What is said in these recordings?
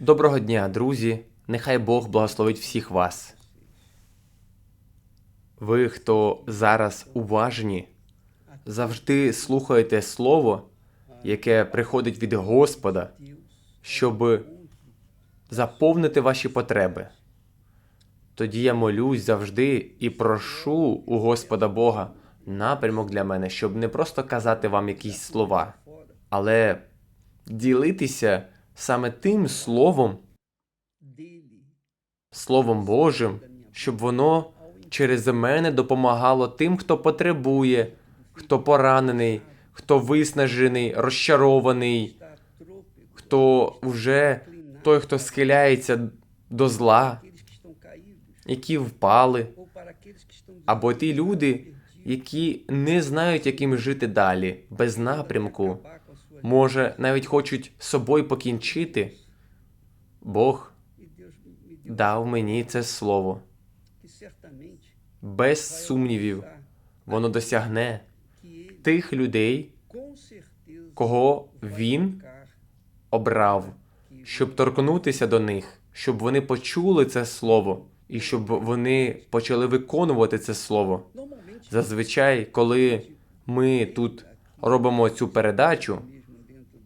Доброго дня, друзі! Нехай Бог благословить всіх вас. Ви, хто зараз уважні, завжди слухаєте Слово, яке приходить від Господа, щоб заповнити ваші потреби. Тоді я молюсь завжди і прошу у Господа Бога напрямок для мене, щоб не просто казати вам якісь слова, але ділитися саме тим словом, Словом Божим, щоб воно через мене допомагало тим, хто потребує, хто поранений, хто виснажений, розчарований, хто вже той, хто схиляється до зла, які впали, або ті люди, які не знають, яким жити далі, без напрямку, може, навіть хочуть з собою покінчити. Бог дав мені це слово. Без сумнівів, воно досягне тих людей, кого він обрав, щоб торкнутися до них, щоб вони почули це слово, і щоб вони почали виконувати це слово. Зазвичай, коли ми тут робимо цю передачу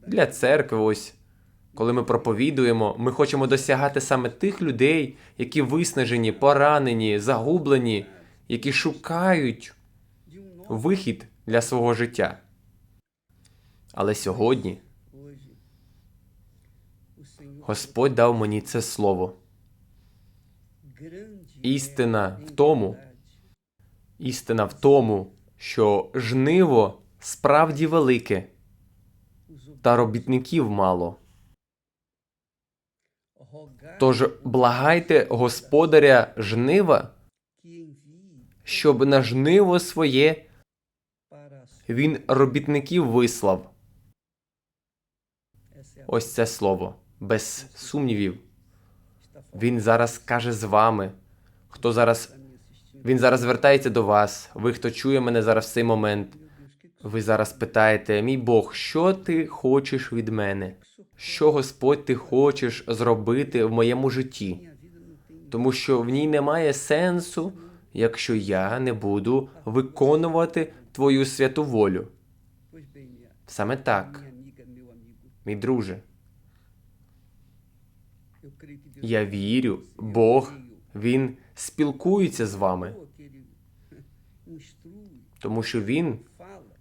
для церкви, ось коли ми проповідуємо, ми хочемо досягати саме тих людей, які виснажені, поранені, загублені, які шукають вихід для свого життя. Але сьогодні Господь дав мені це слово. Істина в тому, істина в тому, що жниво справді велике, та робітників мало. Тож благайте господаря жнива, щоб на жниво своє він робітників вислав. Ось це слово, без сумнівів. Він зараз каже з вами. Хто зараз він зараз звертається до вас. Ви, хто чує мене зараз в цей момент, ви зараз питаєте: мій Бог, що ти хочеш від мене? Що Господь ти хочеш зробити в моєму житті? Тому що в ній немає сенсу, якщо я не буду виконувати твою святу волю. Саме так, мій друже. Я вірю, Бог він спілкується з вами, тому що він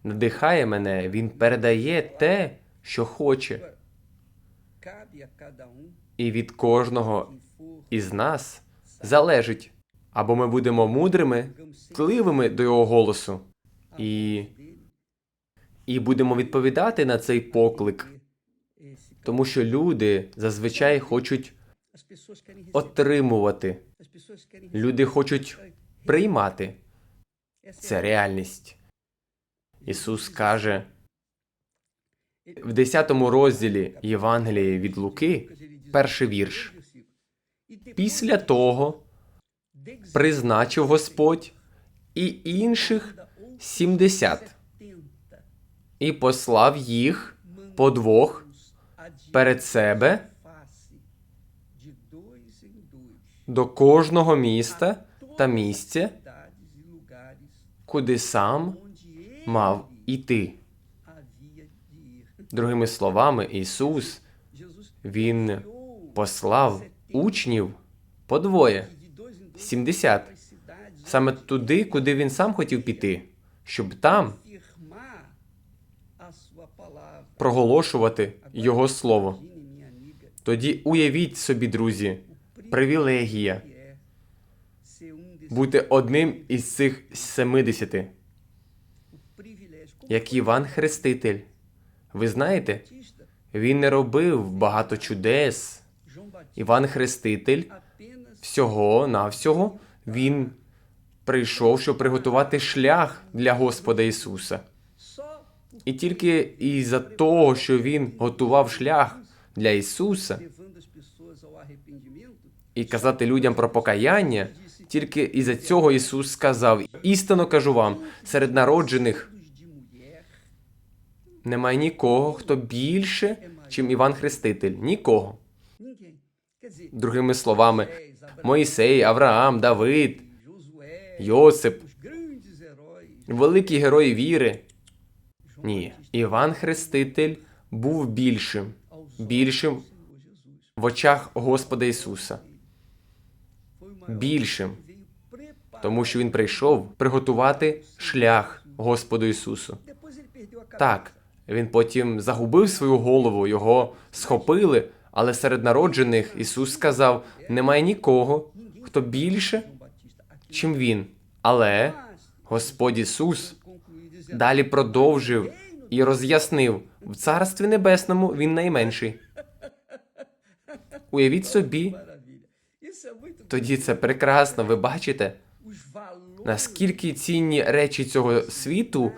надихає мене, він передає те, що хоче, і від кожного із нас залежить, або ми будемо мудрими, digamos до його голосу, і, і будемо відповідати на цей поклик, тому що люди зазвичай хочуть отримувати, люди хочуть приймати. Це реальність. Ісус каже в 10 розділі Євангелії від Луки, перший вірш. Після того призначив Господь і інших 70 і послав їх по двох перед себе до кожного міста та місця, куди сам мав іти. Другими словами, Ісус Він послав учнів по двоє, 70, саме туди, куди він сам хотів піти, щоб там проголошувати Його слово. Тоді уявіть собі, друзі, привілегія бути одним із цих 70, як Іван Хреститель. Ви знаєте, він не робив багато чудес. Іван Хреститель всього навсього він прийшов, щоб приготувати шлях для Господа Ісуса. І тільки із-за того, що він готував шлях для Ісуса і казати людям про покаяння, тільки із-за цього Ісус сказав: істинно кажу вам, серед народжених немає нікого, хто більше, чим Іван Хреститель. Нікого. Другими словами, Моїсей, Авраам, Давид, Йосип, великі герої віри. Ні, Іван Хреститель був більшим більшим в очах Господа Ісуса, більшим, тому що Він прийшов приготувати шлях Господу Ісусу. Так, він потім загубив свою голову, його схопили, але серед народжених Ісус сказав: немає нікого, хто більше, чим він. Але Господь Ісус далі продовжив і роз'яснив: в Царстві Небесному він найменший. Уявіть собі, тоді це прекрасно. Ви бачите, наскільки цінні речі цього світу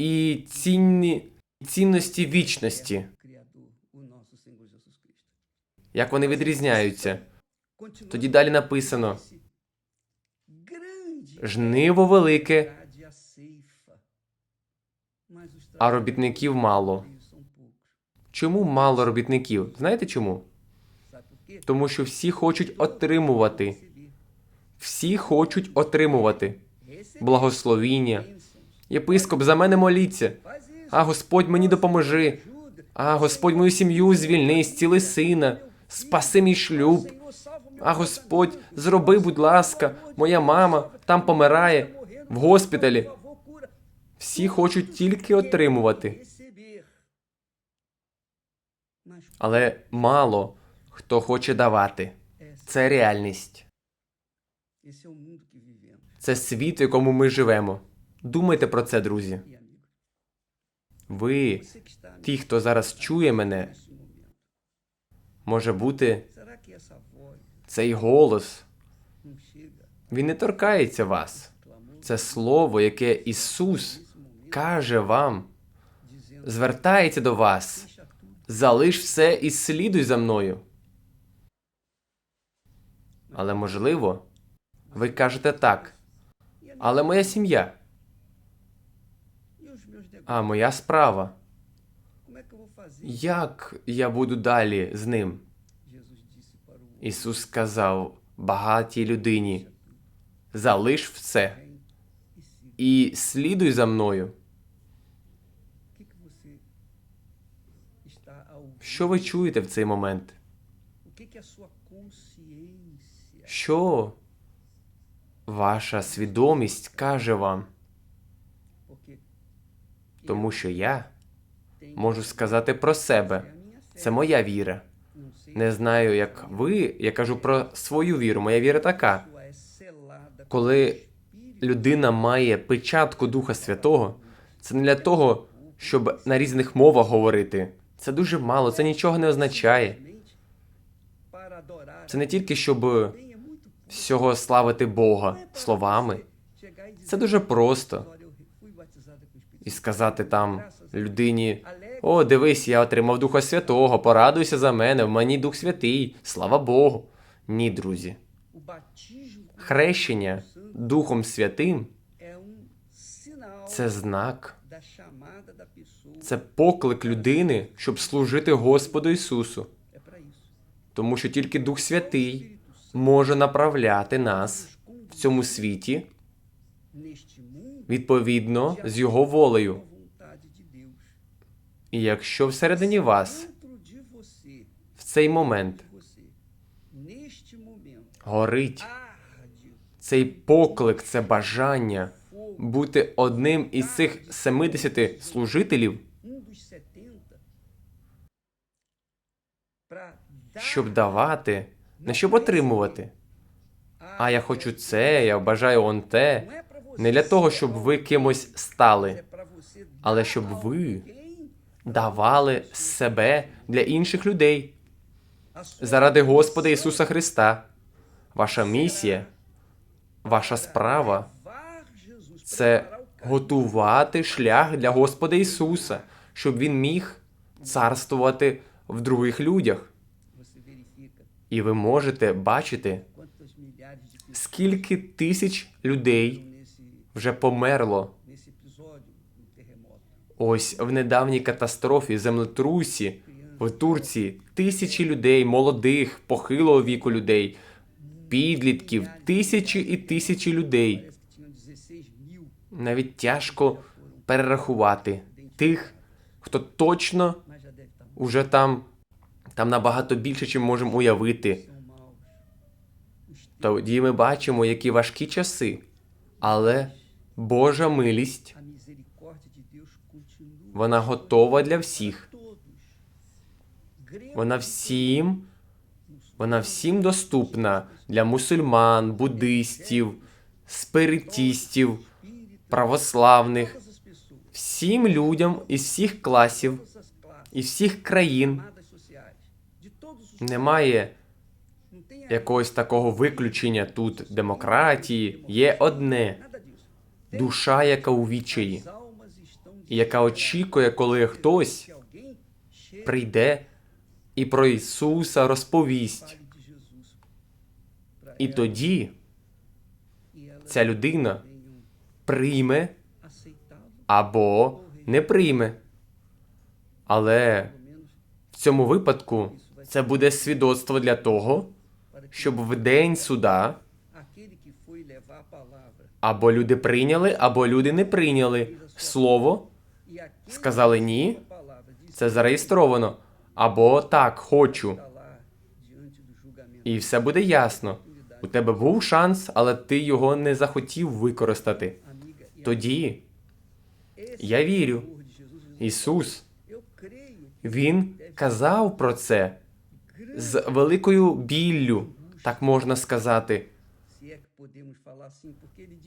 і цінні цінності вічності, як вони відрізняються. Тоді далі написано: жниво велике, а робітників мало. Чому мало робітників? Знаєте чому? Тому що всі хочуть отримувати. Всі хочуть отримувати благословіння. Єпископ, за мене моліться. А Господь мені допоможи. А Господь мою сім'ю звільни, зціли сина, спаси мій шлюб. А Господь, зроби, будь ласка, моя мама там помирає в госпіталі. Всі хочуть тільки отримувати, але мало хто хоче давати. Це реальність. Це світ, в якому ми живемо. Думайте про це, друзі. Ви, ті, хто зараз чує мене, може бути цей голос. Він не торкається вас. Це слово, яке Ісус каже вам, звертається до вас. Залиш все і слідуй за мною. Але можливо, ви кажете так. Але моя сім'я, а моя справа. Як я буду далі з ним? Ісус сказав багатій людині: залиш все і слідуй за мною. Що ви чуєте в цей момент? Що ваша свідомість каже вам? Тому що я можу сказати про себе. Це моя віра. Не знаю, як ви, я кажу про свою віру. Моя віра така. Коли людина має печатку Духа Святого, це не для того, щоб на різних мовах говорити. Це дуже мало, це нічого не означає. Це не тільки щоб всього славити Бога словами. Це дуже просто. І сказати там людині: О, дивись, я отримав Духа Святого, порадуйся за мене, в мені Дух Святий, слава Богу. Ні, друзі. Хрещення Духом Святим це знак, це поклик людини, щоб служити Господу Ісусу. Тому що тільки Дух Святий може направляти нас в цьому світі відповідно з Його волею. І якщо всередині вас в цей момент горить цей поклик, це бажання бути одним із цих 70 служителів, dos 70, para dar щоб давати, не щоб отримувати. А я хочу це, я бажаю он те. Не для того, щоб ви кимось стали, але щоб ви давали себе для інших людей заради Господа Ісуса Христа. Ваша місія, ваша справа це готувати шлях для Господа Ісуса, щоб Він міг царствувати в других людях. І ви можете бачити, скільки тисяч людей вже померло ось в недавній катастрофі, землетрусі, В Турції тисячі людей, молодих, похилого віку людей, підлітків, тисячі і тисячі людей. Parece que tinham 16 mil Навіть тяжко перерахувати тих, хто точно уже там, там набагато більше, чим можемо уявити. Тоді ми бачимо, які важкі часи. Але Божа милість, вона готова для всіх. Вона всім, вона всім доступна для мусульман, буддистів, спиритістів, православних, всім людям із всіх класів, із всіх країн. Немає якогось такого виключення тут демократії. Є одне. Душа, яка у відчаї, яка очікує, коли хтось прийде і про Ісуса розповість. І тоді ця людина прийме або не прийме. Але в цьому випадку це буде свідоцтво для того, щоб в день суда або люди прийняли, або люди не прийняли слово, сказали ні, це зареєстровано, або так, хочу. І все буде ясно. У тебе був шанс, але ти його не захотів використати. Тоді я вірю. Ісус, Він казав про це з великою біллю, так можна сказати,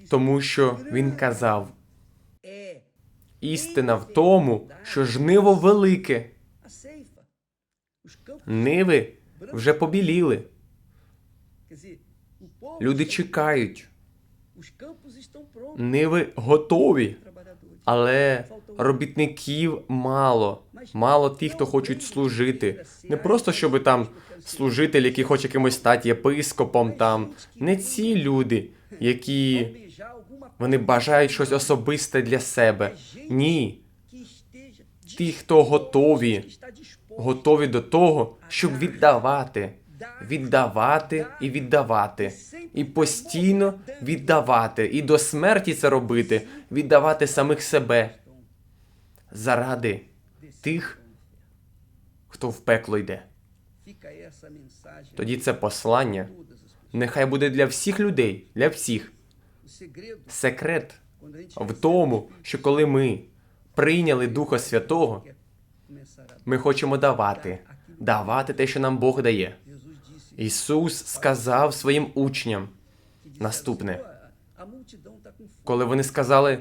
тому що Він казав, істина в тому, що жниво велике, ниви вже побіліли. Люди чекають, ниви готові, але робітників мало. Мало тих, хто хочуть служити. Не просто щоб там служитель, який хоче кимось стати єпископом, там. не ці люди, які вони бажають щось особисте для себе. Ні, ті, хто готові, готові до того, щоб віддавати, віддавати і віддавати, і постійно віддавати, і до смерті це робити, віддавати самих себе заради тих, хто в пекло йде. Тоді це послання нехай буде для всіх людей, для всіх. Секрет в тому, що коли ми прийняли Духа Святого, ми хочемо давати, давати те, що нам Бог дає. Ісус сказав своїм учням наступне, "Pô, a multidão está com fome, коли вони сказали: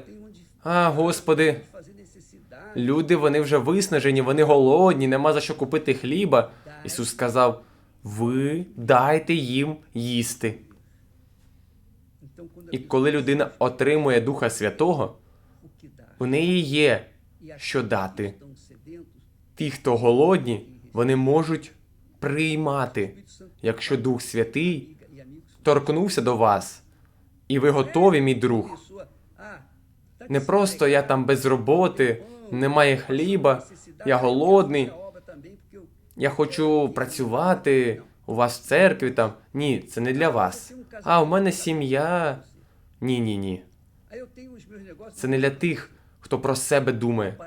А, Господи, люди вони вже виснажені, вони голодні, нема за що купити хліба. Ісус сказав: Ви дайте їм їсти. І коли людина отримує Духа Святого, у неї є що дати. Ті, хто голодні, вони можуть приймати, якщо Дух Святий торкнувся до вас, і ви готові, мій друг. Не просто я там без роботи, немає хліба, я голодний, я хочу працювати у вас в церкві там. Ні, це не для вас. А у мене сім'я. Ні, ні, ні. Це не для тих, хто про себе думає.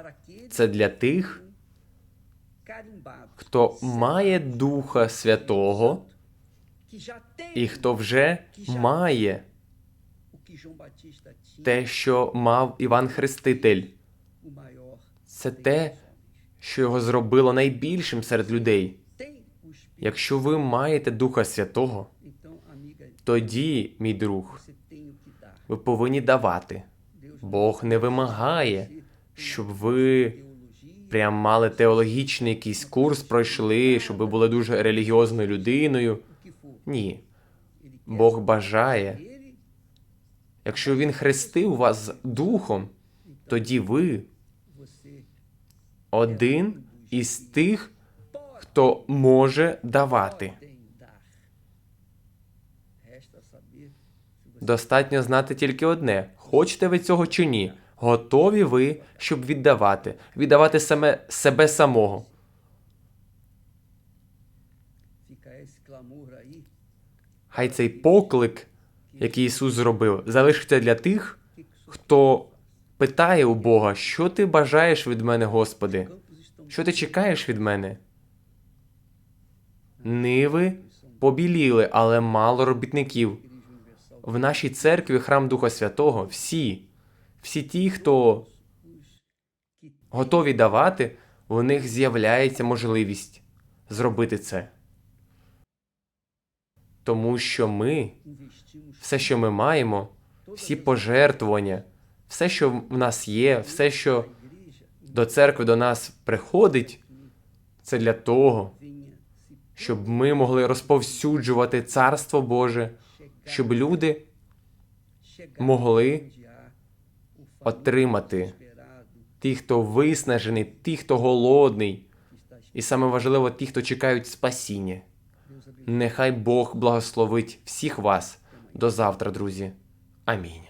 Це для тих, хто має Духа Святого і хто вже має те, що мав Іван Хреститель. Це те, що його зробило найбільшим серед людей. Якщо ви маєте Духа Святого, тоді, мій друг, ви повинні давати. Бог не вимагає, щоб ви прям мали теологічний якийсь курс, пройшли, щоб ви були дуже релігіозною людиною. Ні. Бог бажає, якщо Він хрестив вас духом, тоді ви один із тих, хто може давати. Достатньо знати тільки одне: хочете ви цього чи ні? Готові ви, щоб віддавати, віддавати саме себе самого. Хай цей поклик, який Ісус зробив, залишиться для тих, хто питає у Бога, що ти бажаєш від мене, Господи? Що ти чекаєш від мене? Ниви побіліли, але мало робітників. В нашій церкві храм Духа Святого всі, всі ті, хто готові давати, у них з'являється можливість зробити це. Тому що ми, все, що ми маємо, всі пожертвування, все, що в нас є, все, що до церкви до нас приходить, це для того, щоб ми могли розповсюджувати Царство Боже, щоб люди могли отримати ті, хто виснажений, ті, хто голодний, і саме важливо, ті, хто чекають спасіння. Нехай Бог благословить всіх вас. До завтра, друзі. Амінь.